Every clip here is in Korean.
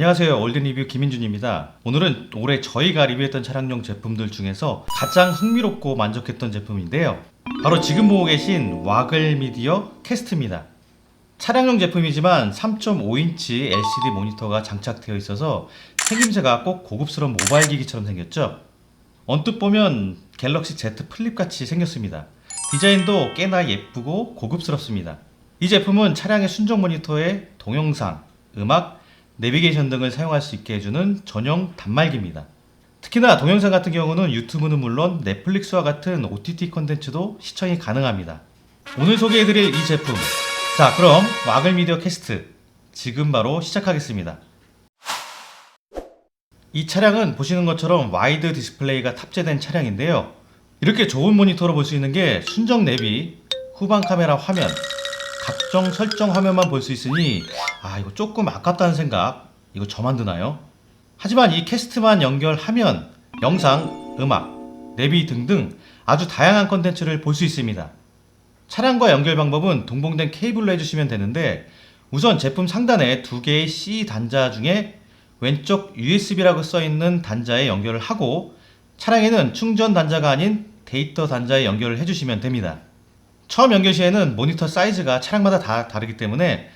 안녕하세요. 올드리뷰 김인준입니다. 오늘은 올해 저희가 리뷰했던 차량용 제품들 중에서 가장 흥미롭고 만족했던 제품인데요. 바로 지금 보고 계신 와글 미디어 캐스트입니다. 차량용 제품이지만 3.5인치 LCD 모니터가 장착되어 있어서 생김새가 꼭 고급스러운 모바일 기기처럼 생겼죠. 언뜻 보면 갤럭시 Z 플립 같이 생겼습니다. 디자인도 꽤나 예쁘고 고급스럽습니다. 이 제품은 차량의 순정 모니터에 동영상, 음악, 내비게이션 등을 사용할 수 있게 해주는 전용 단말기입니다. 특히나 동영상 같은 경우는 유튜브는 물론 넷플릭스와 같은 OTT 컨텐츠도 시청이 가능합니다. 오늘 소개해드릴 이 제품. 자, 그럼 와글 미디어 캐스트 지금 바로 시작하겠습니다. 이 차량은 보시는 것처럼 와이드 디스플레이가 탑재된 차량인데요. 이렇게 좋은 모니터로 볼 수 있는 게 순정 내비, 후방 카메라 화면, 각종 설정 화면만 볼 수 있으니 아 이거 조금 아깝다는 생각 이거 저만 드나요? 하지만 이 캐스트만 연결하면 영상, 음악, 내비 등등 아주 다양한 컨텐츠를 볼 수 있습니다. 차량과 연결 방법은 동봉된 케이블로 해주시면 되는데 우선 제품 상단에 두 개의 C 단자 중에 왼쪽 USB라고 써 있는 단자에 연결을 하고 차량에는 충전 단자가 아닌 데이터 단자에 연결을 해주시면 됩니다. 처음 연결 시에는 모니터 사이즈가 차량마다 다 다르기 때문에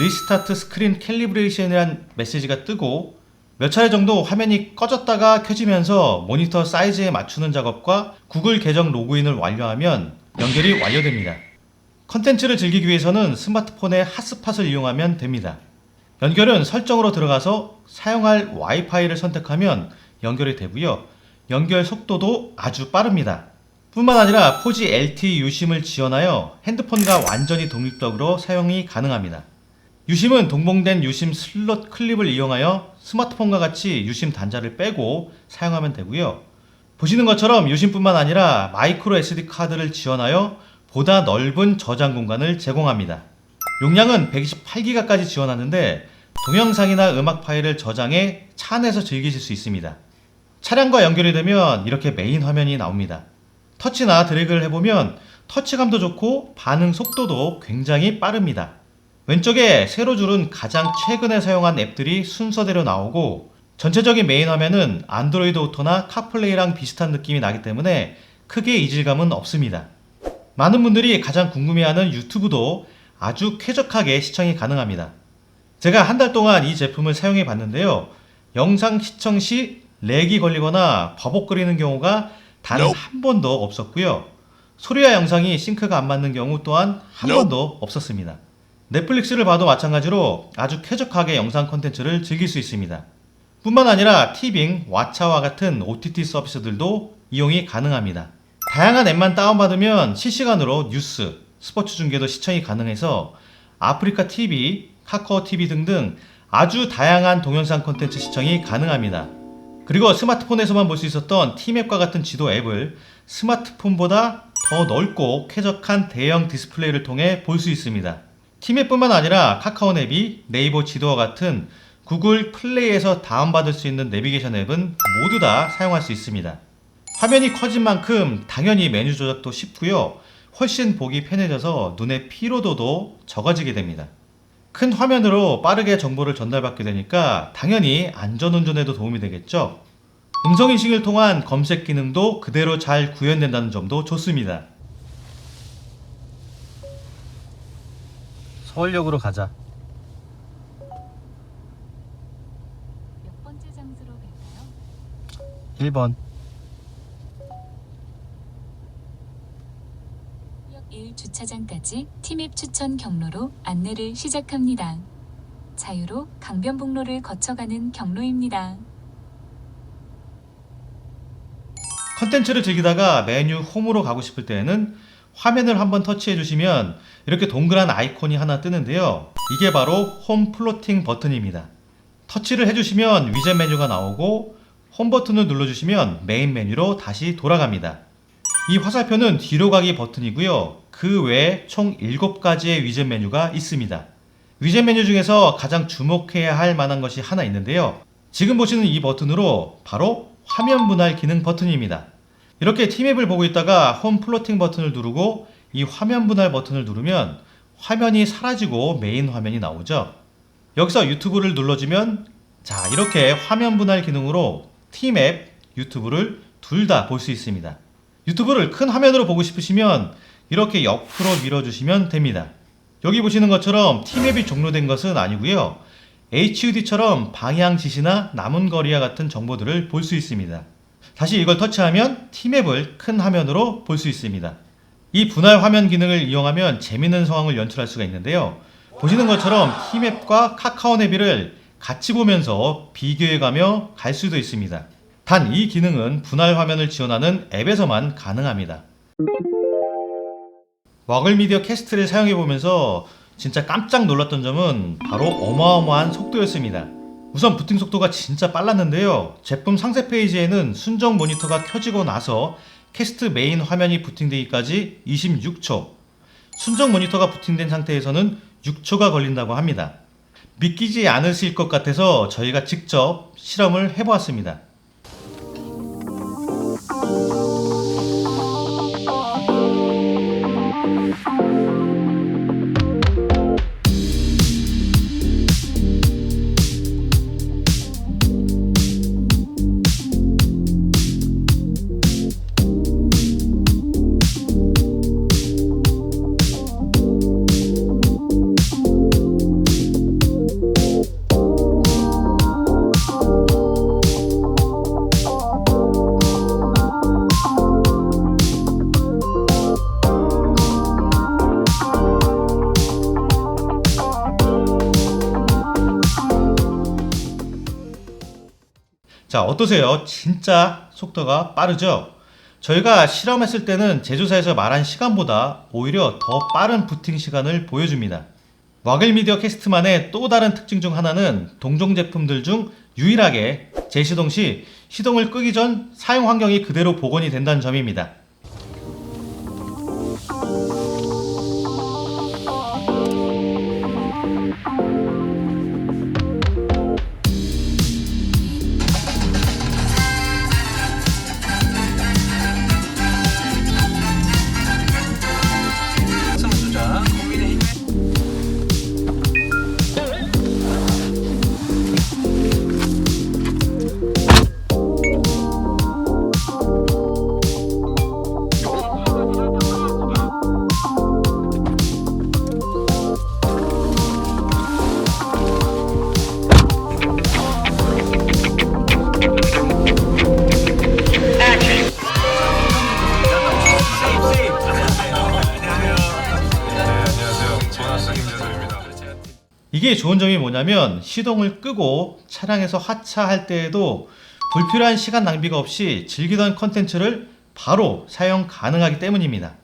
리스타트 스크린 캘리브레이션이라는 메시지가 뜨고 몇 차례 정도 화면이 꺼졌다가 켜지면서 모니터 사이즈에 맞추는 작업과 구글 계정 로그인을 완료하면 연결이 완료됩니다. 컨텐츠를 즐기기 위해서는 스마트폰의 핫스팟을 이용하면 됩니다. 연결은 설정으로 들어가서 사용할 와이파이를 선택하면 연결이 되고요. 연결 속도도 아주 빠릅니다. 뿐만 아니라 4G LTE 유심을 지원하여 핸드폰과 완전히 독립적으로 사용이 가능합니다. 유심은 동봉된 유심 슬롯 클립을 이용하여 스마트폰과 같이 유심 단자를 빼고 사용하면 되고요. 보시는 것처럼 유심뿐만 아니라 마이크로 SD 카드를 지원하여 보다 넓은 저장 공간을 제공합니다. 용량은 128기가까지 지원하는데 동영상이나 음악 파일을 저장해 차 안에서 즐기실 수 있습니다. 차량과 연결이 되면 이렇게 메인 화면이 나옵니다. 터치나 드래그를 해보면 터치감도 좋고 반응 속도도 굉장히 빠릅니다. 왼쪽에 세로 줄은 가장 최근에 사용한 앱들이 순서대로 나오고 전체적인 메인 화면은 안드로이드 오토나 카플레이랑 비슷한 느낌이 나기 때문에 크게 이질감은 없습니다. 많은 분들이 가장 궁금해하는 유튜브도 아주 쾌적하게 시청이 가능합니다. 제가 한 달 동안 이 제품을 사용해 봤는데요. 영상 시청 시 렉이 걸리거나 버벅거리는 경우가 단 한 번도 없었고요. 소리와 영상이 싱크가 안 맞는 경우 또한 한 번도 없었습니다. 넷플릭스를 봐도 마찬가지로 아주 쾌적하게 영상 콘텐츠를 즐길 수 있습니다. 뿐만 아니라 티빙, 왓챠와 같은 OTT 서비스들도 이용이 가능합니다. 다양한 앱만 다운받으면 실시간으로 뉴스, 스포츠 중계도 시청이 가능해서 아프리카 TV, 카카오 TV 등등 아주 다양한 동영상 콘텐츠 시청이 가능합니다. 그리고 스마트폰에서만 볼 수 있었던 티맵과 같은 지도 앱을 스마트폰보다 더 넓고 쾌적한 대형 디스플레이를 통해 볼 수 있습니다. 티맵뿐만 아니라 카카오 내비, 네이버 지도와 같은 구글 플레이에서 다운받을 수 있는 내비게이션 앱은 모두 다 사용할 수 있습니다. 화면이 커진 만큼 당연히 메뉴 조작도 쉽고요. 훨씬 보기 편해져서 눈의 피로도도 적어지게 됩니다. 큰 화면으로 빠르게 정보를 전달받게 되니까 당연히 안전운전에도 도움이 되겠죠. 음성인식을 통한 검색 기능도 그대로 잘 구현된다는 점도 좋습니다. 서울역으로 가자. 몇 번째 장소로 갈까요? 1번. 주차장까지 티맵 추천 경로로 안내를 시작합니다. 자유로 강변북로를 거쳐가는 경로입니다. 컨텐츠를 즐기다가 메뉴 홈으로 가고 싶을 때에는 화면을 한번 터치해 주시면 이렇게 동그란 아이콘이 하나 뜨는데요. 이게 바로 홈 플로팅 버튼입니다. 터치를 해주시면 위젯 메뉴가 나오고 홈 버튼을 눌러주시면 메인 메뉴로 다시 돌아갑니다. 이 화살표는 뒤로 가기 버튼이고요. 그 외에 총 7가지의 위젯 메뉴가 있습니다. 위젯 메뉴 중에서 가장 주목해야 할 만한 것이 하나 있는데요. 지금 보시는 이 버튼으로 바로 화면 분할 기능 버튼입니다. 이렇게 티맵을 보고 있다가 홈 플로팅 버튼을 누르고 이 화면 분할 버튼을 누르면 화면이 사라지고 메인 화면이 나오죠. 여기서 유튜브를 눌러주면 자, 이렇게 화면 분할 기능으로 팀앱, 유튜브를 둘 다 볼 수 있습니다. 유튜브를 큰 화면으로 보고 싶으시면 이렇게 옆으로 밀어주시면 됩니다. 여기 보시는 것처럼 팀앱이 종료된 것은 아니고요. HUD처럼 방향 지시나 남은 거리와 같은 정보들을 볼 수 있습니다. 다시 이걸 터치하면 팀앱을 큰 화면으로 볼 수 있습니다. 이 분할 화면 기능을 이용하면 재밌는 상황을 연출할 수가 있는데요. 보시는 것처럼 팀앱과 카카오 내비를 같이 보면서 비교해가며 갈 수도 있습니다. 단 이 기능은 분할 화면을 지원하는 앱에서만 가능합니다. 와글 미디어 캐스트를 사용해 보면서 진짜 깜짝 놀랐던 점은 바로 어마어마한 속도였습니다. 우선 부팅 속도가 진짜 빨랐는데요. 제품 상세 페이지에는 순정 모니터가 켜지고 나서 캐스트 메인 화면이 부팅되기까지 26초, 순정 모니터가 부팅된 상태에서는 6초가 걸린다고 합니다. 믿기지 않으실 것 같아서 저희가 직접 실험을 해보았습니다. 자, 어떠세요? 진짜 속도가 빠르죠? 저희가 실험했을 때는 제조사에서 말한 시간보다 오히려 더 빠른 부팅 시간을 보여줍니다. 와글 미디어 캐스트만의 또 다른 특징 중 하나는 동종 제품들 중 유일하게 재시동 시 시동을 끄기 전 사용 환경이 그대로 복원이 된다는 점입니다. 이게 좋은 점이 뭐냐면 시동을 끄고 차량에서 하차할 때에도 불필요한 시간 낭비가 없이 즐기던 컨텐츠를 바로 사용 가능하기 때문입니다.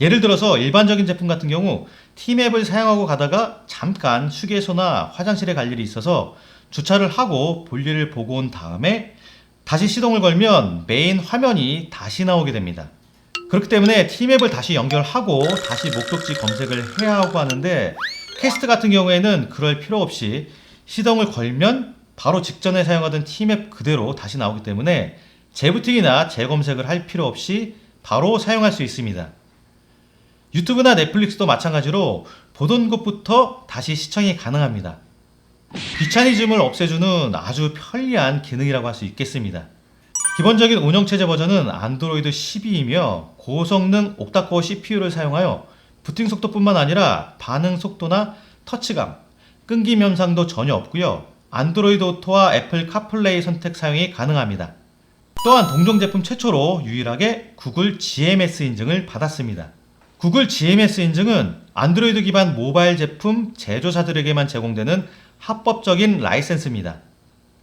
예를 들어서 일반적인 제품 같은 경우 T맵을 사용하고 가다가 잠깐 휴게소나 화장실에 갈 일이 있어서 주차를 하고 볼일을 보고 온 다음에 다시 시동을 걸면 메인 화면이 다시 나오게 됩니다. 그렇기 때문에 T맵을 다시 연결하고 다시 목적지 검색을 해야 하고 하는데 캐스트 같은 경우에는 그럴 필요 없이 시동을 걸면 바로 직전에 사용하던 T맵 그대로 다시 나오기 때문에 재부팅이나 재검색을 할 필요 없이 바로 사용할 수 있습니다. 유튜브나 넷플릭스도 마찬가지로 보던 곳부터 다시 시청이 가능합니다. 귀차니즘을 없애주는 아주 편리한 기능이라고 할 수 있겠습니다. 기본적인 운영체제 버전은 안드로이드 12이며 고성능 옥타코어 CPU를 사용하여 부팅 속도뿐만 아니라 반응 속도나 터치감, 끊김 현상도 전혀 없고요. 안드로이드 오토와 애플 카플레이 선택 사용이 가능합니다. 또한 동종 제품 최초로 유일하게 구글 GMS 인증을 받았습니다. 구글 GMS 인증은 안드로이드 기반 모바일 제품 제조사들에게만 제공되는 합법적인 라이센스입니다.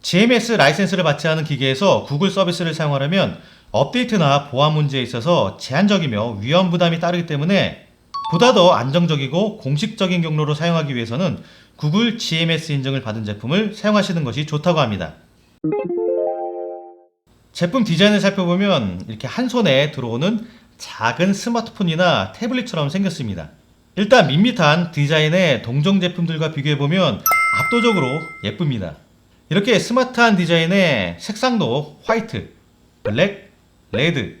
GMS 라이센스를 받지 않은 기계에서 구글 서비스를 사용하려면 업데이트나 보안 문제에 있어서 제한적이며 위험 부담이 따르기 때문에 보다 더 안정적이고 공식적인 경로로 사용하기 위해서는 구글 GMS 인증을 받은 제품을 사용하시는 것이 좋다고 합니다. 제품 디자인을 살펴보면 이렇게 한 손에 들어오는 작은 스마트폰이나 태블릿처럼 생겼습니다. 일단 밋밋한 디자인의 동종 제품들과 비교해보면 압도적으로 예쁩니다. 이렇게 스마트한 디자인의 색상도 화이트, 블랙, 레드,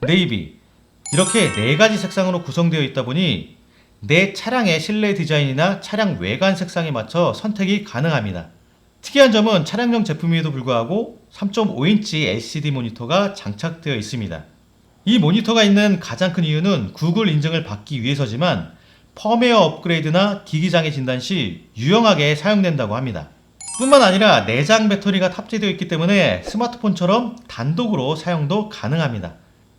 네이비 이렇게 네 가지 색상으로 구성되어 있다 보니 내 차량의 실내 디자인이나 차량 외관 색상에 맞춰 선택이 가능합니다. 특이한 점은 차량용 제품임에도 불구하고 3.5인치 LCD 모니터가 장착되어 있습니다. 이 모니터가 있는 가장 큰 이유는 구글 인증을 받기 위해서지만 펌웨어 업그레이드나 기기 장애 진단 시 유용하게 사용된다고 합니다. 뿐만 아니라 내장 배터리가 탑재되어 있기 때문에 스마트폰처럼 단독으로 사용도 가능합니다.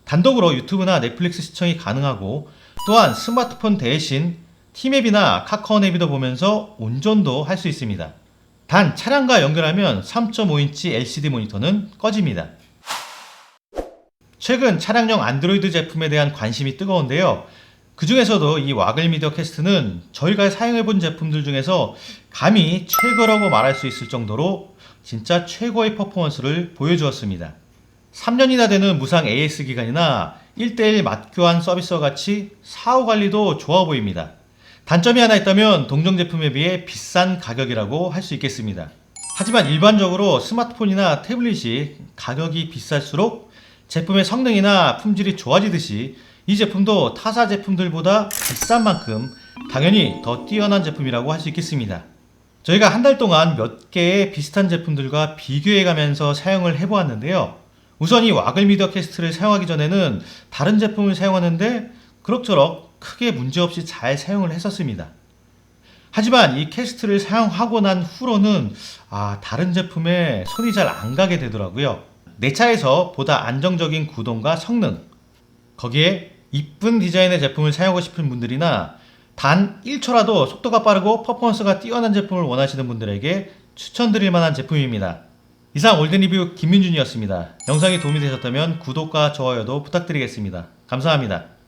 단독으로 유튜브나 넷플릭스 시청이 가능하고 또한 스마트폰 대신 티맵이나 카카오 내비도 보면서 운전도 할 수 있습니다. 단 차량과 연결하면 3.5인치 LCD 모니터는 꺼집니다. 최근 차량용 안드로이드 제품에 대한 관심이 뜨거운데요. 그 중에서도 이 와글 미디어 캐스트는 저희가 사용해본 제품들 중에서 감히 최고라고 말할 수 있을 정도로 진짜 최고의 퍼포먼스를 보여주었습니다. 3년이나 되는 무상 AS 기간이나 1대1 맛교환 서비스와 같이 사후 관리도 좋아 보입니다. 단점이 하나 있다면 동종 제품에 비해 비싼 가격이라고 할 수 있겠습니다. 하지만 일반적으로 스마트폰이나 태블릿이 가격이 비쌀수록 제품의 성능이나 품질이 좋아지듯이 이 제품도 타사 제품들보다 비싼 만큼 당연히 더 뛰어난 제품이라고 할 수 있겠습니다. 저희가 한 달 동안 몇 개의 비슷한 제품들과 비교해 가면서 사용을 해보았는데요. 우선 이 와글 미디어 캐스트를 사용하기 전에는 다른 제품을 사용하는데 그럭저럭 크게 문제없이 잘 사용을 했었습니다. 하지만 이 캐스트를 사용하고 난 후로는 아, 다른 제품에 손이 잘 안 가게 되더라고요. 내 차에서 보다 안정적인 구동과 성능, 거기에 이쁜 디자인의 제품을 사용하고 싶은 분들이나 단 1초라도 속도가 빠르고 퍼포먼스가 뛰어난 제품을 원하시는 분들에게 추천드릴 만한 제품입니다. 이상 올드리뷰 김민준이었습니다. 영상이 도움이 되셨다면 구독과 좋아요도 부탁드리겠습니다. 감사합니다.